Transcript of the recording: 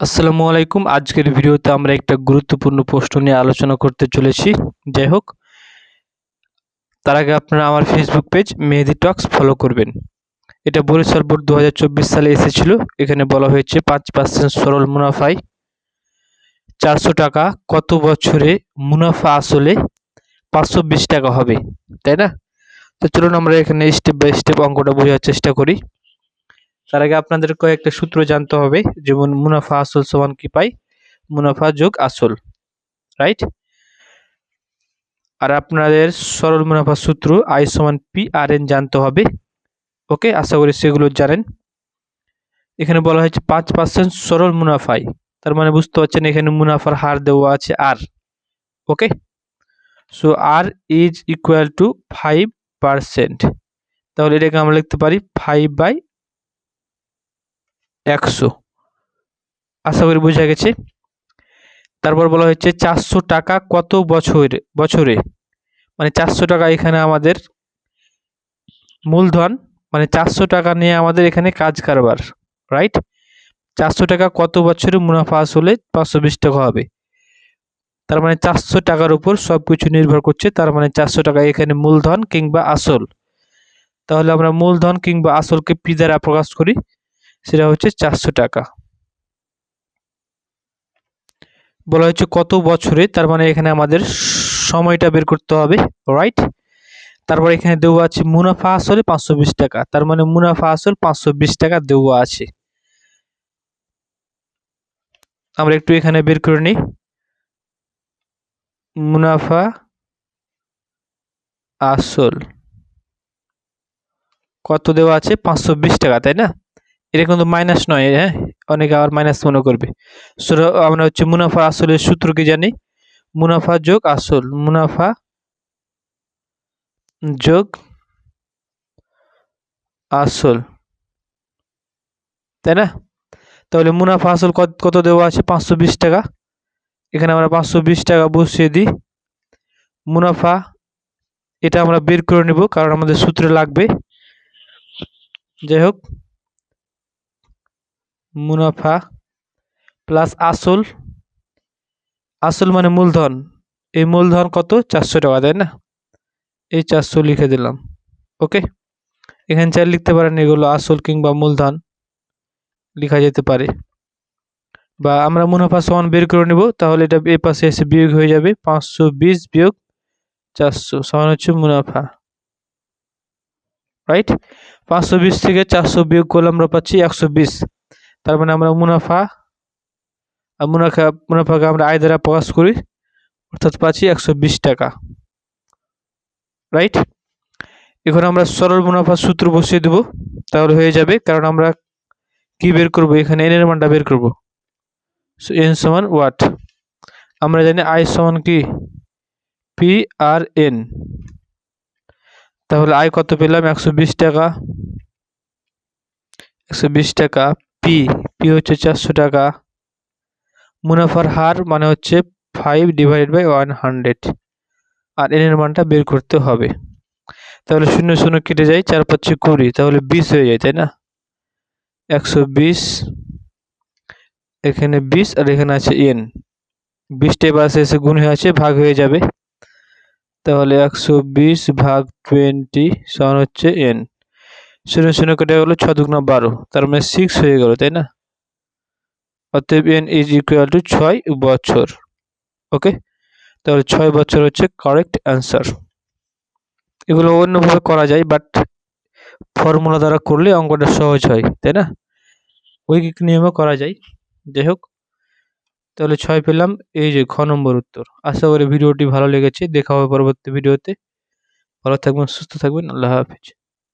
আসসালামু আলাইকুম। আজকের ভিডিওতে আমরা একটা গুরুত্বপূর্ণ প্রশ্ন নিয়ে আলোচনা করতে চলেছি। যাই হোক, তার আগে আপনারা আমার Facebook page Mehedi talks follow করবেন। এটা বরিশাল বোর্ড দু হাজার চব্বিশ সালে এসেছিল। এখানে বলা হয়েছে, পাঁচ পার্সেন্ট সরল মুনাফায় চারশো টাকা কত বছরে মুনাফা আসলে পাঁচশো বিশ টাকা হবে, তাই না? তো চলুন আমরা এখানে স্টেপ বাই স্টেপ অঙ্কটা বোঝার চেষ্টা করি। তার আগে আপনাদের কয়েকটা সূত্র জানতে হবে, যেমন মুনাফা আসল সমান কি পাই? মুনাফা যোগ আসল রাইট আর আপনাদের সরল মুনাফা সূত্র আই সমান পি আর এন জানতে হবে, ওকে? আশা করি সেগুলো জানেন। এখানে বলা হয়েছে পাঁচ পার্সেন্ট সরল মুনাফায় তার মানে বুঝতে পারছেন এখানে মুনাফার হার দেওয়া আছে আর okay? So R is equal to five percent তাহলে এটাকে আমরা লিখতে পারি ফাইভ বাই একশো। আশা করি বোঝা গেছে। তারপর বলা হচ্ছে চারশো টাকা কত বছর বছরে? মানে চারশো টাকা এখানে আমাদের মূলধন মানে চারশো টাকা নিয়ে আমাদের এখানে কাজ কারবার রাইট চারশো টাকা কত বছরে মুনাফা আসলে পাঁচশো বিশ টাকা হবে। তার মানে চারশো টাকার উপর সব কিছু নির্ভর করছে, তার মানে চারশো টাকা এখানে মূলধন কিংবা আসল। তাহলে আমরা মূলধন কিংবা আসলকে পি প্রকাশ করি। সেটা হচ্ছে চারশো টাকা। বলা হচ্ছে কত বছরে, তার মানে এখানে আমাদের সময়টা বের করতে হবে রাইট তারপর এখানে দেওয়া আছে মুনাফা আসলে পাঁচশো বিশ টাকা, তার মানে মুনাফা আসল পাঁচশো বিশ টাকা দেওয়া আছে। আমরা একটু এখানে বের করে নিই। মুনাফা আসল কত দেওয়া আছে? পাঁচশো বিশ টাকা, তাই না? এটা কিন্তু মাইনাস নয় হ্যাঁ? অনেকে আবার মাইনাস মনে করবে। আমরা হচ্ছে মুনাফা আসলের সূত্র কি জানি? মুনাফা যোগ আসল। মুনাফা যোগ আসল। তাই না? তাহলে মুনাফা আসল কত দেওয়া আছে? পাঁচশো বিশ টাকা। এখানে আমরা পাঁচশো বিশ টাকা বসিয়ে দিই। মুনাফা, এটা আমরা বের করে নেব, কারণ আমাদের সূত্রে লাগবে। যাই হোক। মুনাফা প্লাস আসল। আসল মানে মূলধন। এই মূলধন কত? চারশো টাকা, তাই না? এই চারশো লিখে দিলাম, ওকে? এখানে চার লিখতে পারেন এগুলো আসল কিংবা মূলধন, লেখা যেতে পারে। বা আমরা মুনাফা সমান বের করে নেব, তাহলে এটা এ পাশে এসে বিয়োগ হয়ে যাবে, পাঁচশো বিশ বিয়োগ চারশো, সমান হচ্ছে মুনাফা। রাইট পাঁচশো বিশ থেকে চারশো বিয়োগ করলে আমরা পাচ্ছি একশো বিশ। তার মানে আমরা মুনাফা মুনাফা, মুনাফাকে আমরা আয় দ্বারা প্রকাশ করি, অর্থাৎ পাচ্ছি একশো বিশ টাকা। রাইট এখন আমরা সরল মুনাফা সূত্র বসিয়ে দেব, তাহলে হয়ে যাবে, কারণ আমরা কি বের করব? এখানে এনের মানটা বের করব। এন সমান ওয়াট আমরা জানি আই সমান কি? পি আর এন তাহলে আয় কত পেলাম? একশো বিশ টাকা। একশো বিশ টাকা। পি পি হচ্ছে চারশো টাকা। মুনাফার হার মানে হচ্ছে five divided by one hundred আর এনের মানটা বের করতে হবে। তাহলে শূন্য শূন্য কেটে যায়, চার পাঁচশো কুড়ি। তাহলে বিশ হয়ে যায়, তাই না? একশো বিশ, এখানে বিশ আর এখানে আছে এন বিশটা পাশে এসে গুণ হয়ে আছে, ভাগ হয়ে যাবে। তাহলে একশো বিশ ভাগ টোয়েন্টি সমান হচ্ছে এন শূন্য শূন্য কেটে গেলো ছ দুগুণা বারো। তার মানে সিক্স হয়ে গেল, তাই না? অতএব এন ইজ ইকুয়াল টু ছয় বছর। ওকে তাহলে ছয় বছর হচ্ছে কারেক্ট অ্যান্সার এগুলো অন্যভাবে করা যায় বাট ফর্মুলা দ্বারা করলে অঙ্কটা সহজ হয়, তাই না? ঐকিক নিয়মে করা যায়। যাই হোক, তাহলে ছয় পেলাম, এই যে খ নম্বর উত্তর। আশা করি ভিডিওটি ভালো লেগেছে। দেখা হবে পরবর্তী ভিডিওতে। ভালো থাকবেন, সুস্থ থাকবেন। আল্লাহ হাফিজ।